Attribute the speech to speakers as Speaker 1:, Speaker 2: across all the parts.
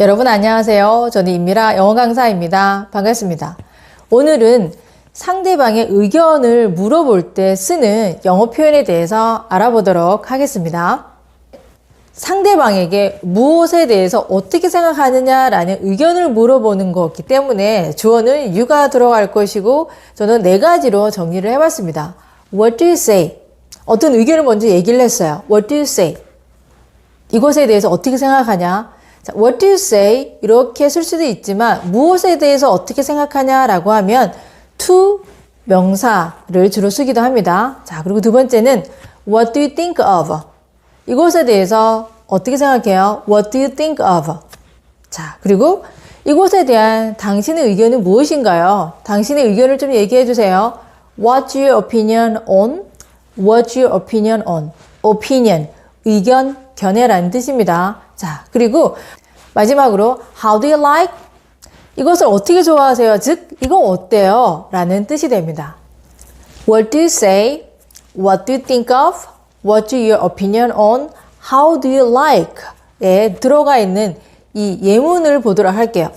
Speaker 1: 여러분 안녕하세요. 저는 임미라 영어 강사입니다. 반갑습니다. 오늘은 상대방의 의견을 물어볼 때 쓰는 영어 표현에 대해서 알아보도록 하겠습니다. 상대방에게 무엇에 대해서 어떻게 생각하느냐라는 의견을 물어보는 거기 때문에 주어는 you가 들어갈 것이고 저는 네 가지로 정리를 해봤습니다. What do you say? 어떤 의견을 먼저 얘기를 했어요. What do you say? 이것에 대해서 어떻게 생각하냐? 자, what do you say? 이렇게 쓸 수도 있지만 무엇에 대해서 어떻게 생각하냐라고 하면 to 명사를 주로 쓰기도 합니다. 자, 그리고 두 번째는 what do you think of? 이것에 대해서 어떻게 생각해요? What do you think of? 자, 그리고 이것에 대한 당신의 의견은 무엇인가요? 당신의 의견을 좀 얘기해 주세요. What's your opinion on? What's your opinion on? opinion, 의견, 견해라는 뜻입니다. 자, 그리고 마지막으로 How do you like? 이것을 어떻게 좋아하세요? 즉, 이거 어때요? 라는 뜻이 됩니다. What do you say? What do you think of? What's your opinion on? How do you like? 에 들어가 있는 이 예문을 보도록 할게요.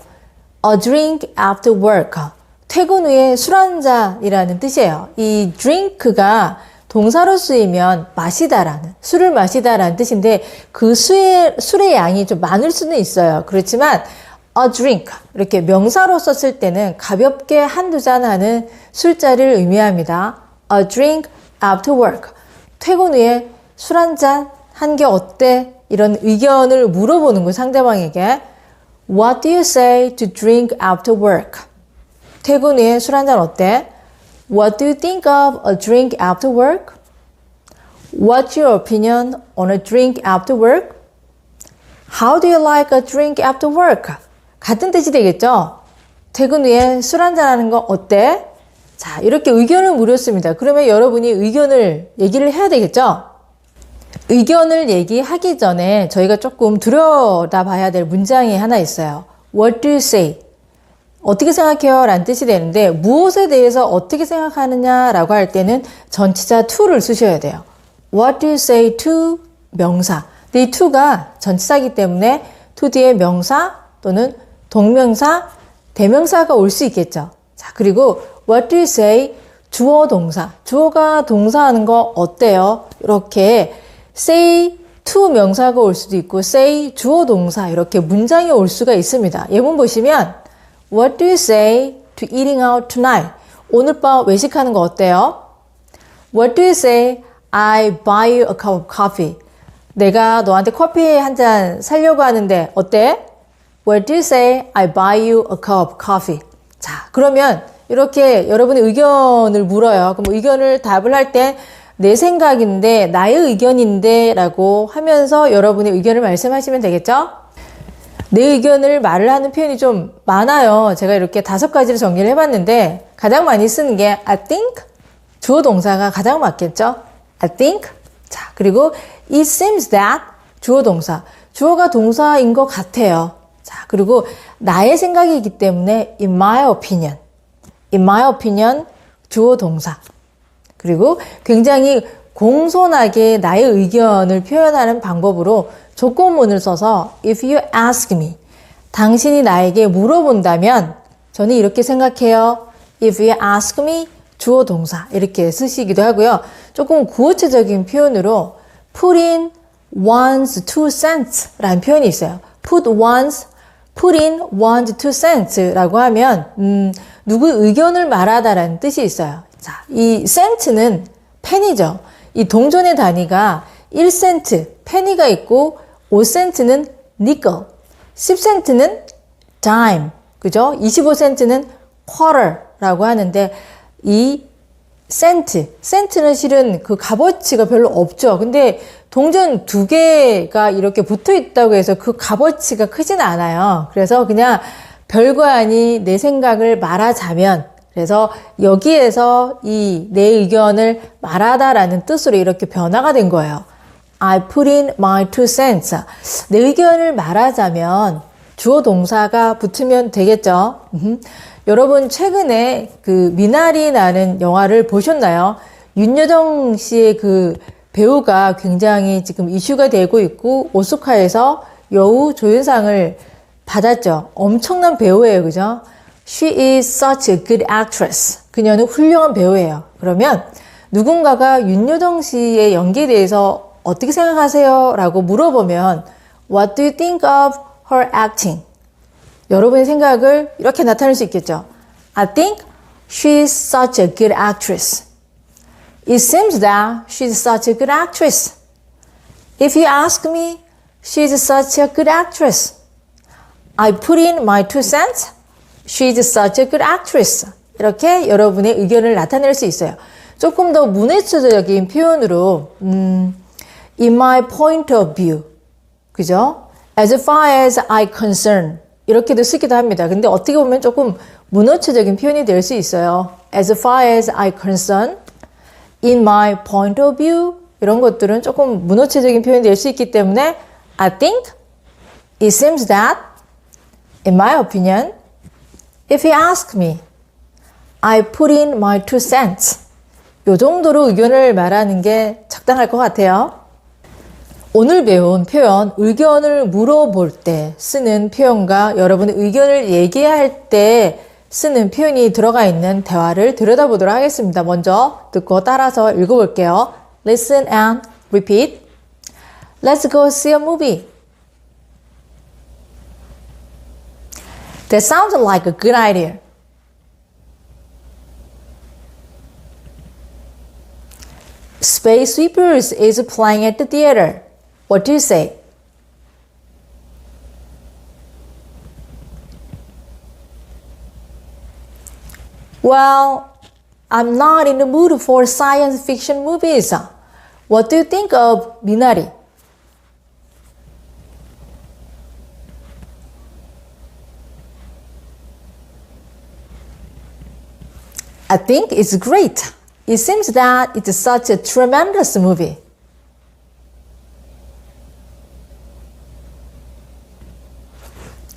Speaker 1: A drink after work. 퇴근 후에 술 한 잔이라는 뜻이에요. 이 drink가 동사로 쓰이면 마시다라는 술을 마시다라는 뜻인데 그 술의, 술의 양이 좀 많을 수는 있어요. 그렇지만 a drink 이렇게 명사로 썼을 때는 가볍게 한두 잔 하는 술자리를 의미합니다. a drink after work 퇴근 후에 술 한 잔 한 게 어때? 이런 의견을 물어보는 거 상대방에게 What do you say to drink after work? 퇴근 후에 술 한 잔 어때? What do you think of a drink after work? What's your opinion on a drink after work? How do you like a drink after work? 같은 뜻이 되겠죠? 퇴근 후에 술 한잔 하는 거 어때? 자, 이렇게 의견을 물었습니다. 그러면 여러분이 의견을 얘기를 해야 되겠죠? 의견을 얘기하기 전에 저희가 조금 들여다 봐야 될 문장이 하나 있어요. What do you say? 어떻게 생각해요? 라는 뜻이 되는데 무엇에 대해서 어떻게 생각하느냐 라고 할 때는 전치사 to를 쓰셔야 돼요. What do you say to 명사. 근데 이 to가 전치사이기 때문에 to 뒤에 명사 또는 동명사, 대명사가 올 수 있겠죠. 자, 그리고 what do you say 주어 동사. 주어가 동사하는 거 어때요? 이렇게 say to 명사가 올 수도 있고 say 주어 동사 이렇게 문장이 올 수가 있습니다. 예문 보시면 What do you say to eating out tonight? 오늘 밤 외식하는 거 어때요? What do you say? I buy you a cup of coffee. 내가 너한테 커피 한잔 사려고 하는데 어때? What do you say? I buy you a cup of coffee. 자, 그러면 이렇게 여러분의 의견을 물어요. 그럼 의견을 답을 할 때 내 생각인데, 나의 의견인데 라고 하면서 여러분의 의견을 말씀하시면 되겠죠? 내 의견을 말을 하는 표현이 좀 많아요. 제가 이렇게 다섯 가지를 정리를 해봤는데 가장 많이 쓰는 게 I think 주어 동사가 가장 맞겠죠. I think 자 그리고 it seems that 주어 동사 주어가 동사인 것 같아요. 자 그리고 나의 생각이기 때문에 in my opinion in my opinion 주어 동사 그리고 굉장히 공손하게 나의 의견을 표현하는 방법으로 조건문을 써서 if you ask me 당신이 나에게 물어본다면 저는 이렇게 생각해요. if you ask me 주어 동사 이렇게 쓰시기도 하고요. 조금 구어체적인 표현으로 put in one's two cents 라는 표현이 있어요. put one's put in one's two cents라고 하면 음, 누구 의견을 말하다라는 뜻이 있어요. 자, 이 cent는 펜이죠. 이 동전의 단위가 1센트 페니가 있고 5센트는 니kel, 10센트는 dime, 그죠? 25센트는 quarter라고 하는데 이 센트, 센트는 실은 그 값어치가 별로 없죠. 근데 동전 두 개가 이렇게 붙어 있다고 해서 그 값어치가 크진 않아요. 그래서 그냥 별거 아니 내 생각을 말하자면 그래서 여기에서 이 내 의견을 말하다라는 뜻으로 이렇게 변화가 된 거예요. I put in my two cents. 내 의견을 말하자면 주어 동사가 붙으면 되겠죠. 여러분 최근에 그 미나리라는 영화를 보셨나요? 윤여정 씨의 그 배우가 굉장히 지금 이슈가 되고 있고 오스카에서 여우 조연상을 받았죠. 엄청난 배우예요. 그죠? She is such a good actress. 그녀는 훌륭한 배우예요. 그러면 누군가가 윤여정 씨의 연기에 대해서 어떻게 생각하세요? 라고 물어보면 What do you think of her acting? 여러분의 생각을 이렇게 나타낼 수 있겠죠. I think she is such a good actress. It seems that she's such a good actress. If you ask me, she's such a good actress. I put in my two cents. She's such a good actress. 이렇게 여러분의 의견을 나타낼 수 있어요. 조금 더 문해체적인 표현으로, 음, in my point of view. 그죠? As far as I concern. 이렇게도 쓰기도 합니다. 근데 어떻게 보면 조금 문어체적인 표현이 될 수 있어요. As far as I concern, in my point of view 이런 것들은 조금 문어체적인 표현이 될 수 있기 때문에 I think it seems that in my opinion if you ask me I put in my two cents 요 정도로 의견을 말하는 게 적당할 것 같아요. 오늘 배운 표현, 의견을 물어볼 때 쓰는 표현과 여러분의 의견을 얘기할 때 쓰는 표현이 들어가 있는 대화를 들여다보도록 하겠습니다. 먼저 듣고 따라서 읽어볼게요. Listen and repeat. Let's go see a movie. That sounds like a good idea. Space Sweepers is playing at the theater. What do you say? Well, I'm not in the mood for science fiction movies. What do you think of Minari? I think it's great. It seems that it's such a tremendous movie.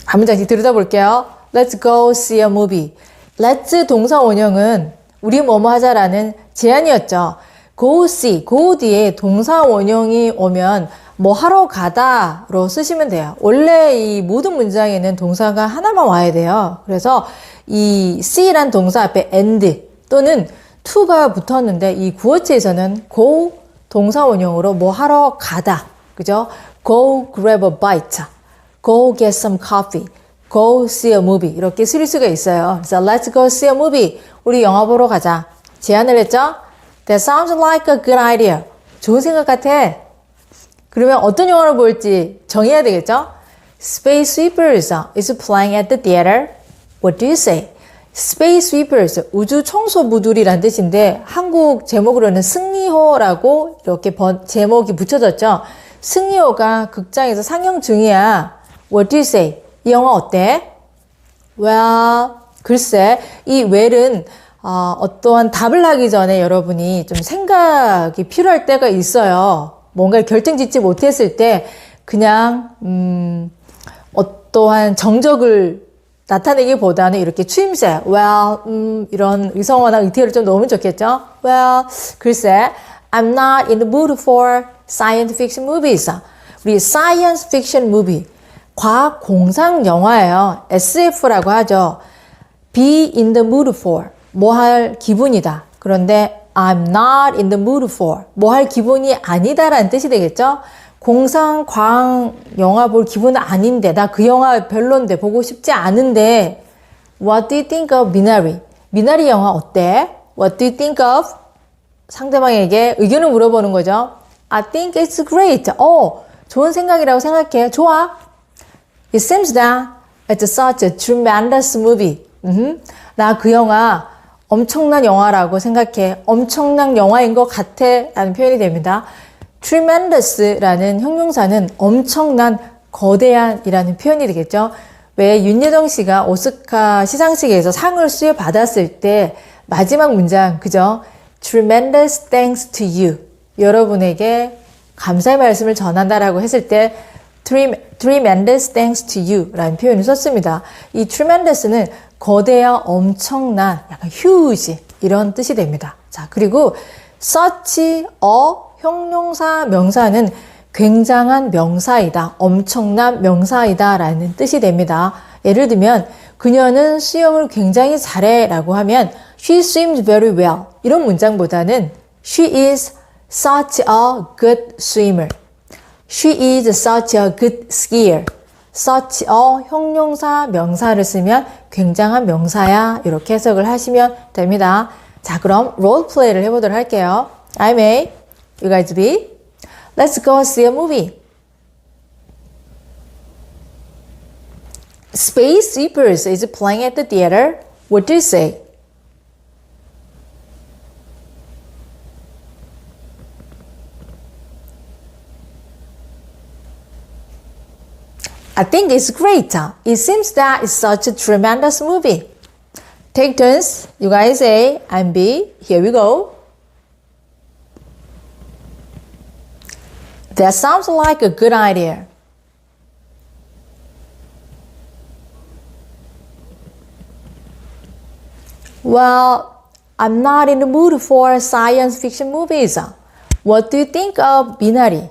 Speaker 1: 한 문장씩 들여다볼게요. Let's go see a movie. Let's 동사 원형은 우리 뭐뭐 하자라는 제안이었죠. go see, go 뒤에 동사 원형이 오면 뭐 하러 가다로 쓰시면 돼요. 원래 이 모든 문장에는 동사가 하나만 와야 돼요. 그래서 이 see란 동사 앞에 and 또는 to가 붙었는데 이 구어체에서는 go 동사 원형으로 뭐 하러 가다. 그죠? go grab a bite. go get some coffee. go see a movie. 이렇게 쓸 수가 있어요. 그래서 let's go see a movie. 우리 영화 보러 가자. 제안을 했죠? That sounds like a good idea. 좋은 생각 같아. 그러면 어떤 영화를 볼지 정해야 되겠죠? Space Sweepers is playing at the theater. What do you say? Space Sweepers, 우주 청소부들이란 뜻인데 한국 제목으로는 승리호라고 이렇게 번, 제목이 붙여졌죠. 승리호가 극장에서 상영 중이야. What do you say? 이 영화 어때? Well, 글쎄, 이 well은 어, 어떠한 답을 하기 전에 여러분이 좀 생각이 필요할 때가 있어요. 뭔가를 결정짓지 못했을 때 그냥 음, 어떠한 정적을 나타내기보다는 이렇게 추임새, well, 음, 이런 의성어나 의태어를 좀 넣으면 좋겠죠? Well, 글쎄, I'm not in the mood for science fiction movies. 우리 science fiction movie, 과학 공상 영화예요. SF라고 하죠. be in the mood for, 뭐 할 기분이다. 그런데 I'm not in the mood for, 뭐 할 기분이 아니다라는 뜻이 되겠죠? 공상 과학 영화 볼 기분은 아닌데 나 그 영화 별론데 보고 싶지 않은데 What do you think of 미나리? 미나리 영화 어때? What do you think of? 상대방에게 의견을 물어보는 거죠. I think it's great. 어, 좋은 생각이라고 생각해. 좋아. It seems that it's such a tremendous movie. 나 그 영화 엄청난 영화라고 생각해. 엄청난 영화인 것 같아. 라는 표현이 됩니다. tremendous라는 형용사는 엄청난, 거대한이라는 표현이 되겠죠. 왜 윤여정 씨가 오스카 시상식에서 상을 수여 받았을 때 마지막 문장, 그죠? tremendous thanks to you. 여러분에게 감사의 말씀을 전한다라고 했을 때 tremendous thanks to you 라는 표현을 썼습니다. 이 tremendous는 거대한, 엄청난, 약간 huge 이런 뜻이 됩니다. 자, 그리고 such a 형용사 명사는 굉장한 명사이다, 엄청난 명사이다 라는 뜻이 됩니다. 예를 들면 그녀는 수영을 굉장히 잘해 라고 하면 She swims very well 이런 문장보다는 She is such a good swimmer. She is such a good skier. A 형용사 명사를 쓰면 굉장한 명사야 이렇게 해석을 하시면 됩니다. 자 그럼 롤 플레이를 해보도록 할게요. I'm A, you guys B. Let's go see a movie. Space Sweepers is playing at the theater. What do you say? I think it's great. It seems that it's such a tremendous movie. Take turns. You guys A and B. Here we go. That sounds like a good idea. Well, I'm not in the mood for science fiction movies. What do you think of Minari?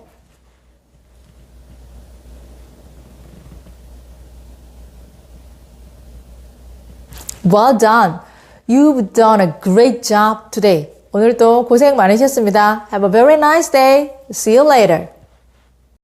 Speaker 1: Well done. You've done a great job today. 오늘도 고생 많으셨습니다. Have a very nice day. See you later.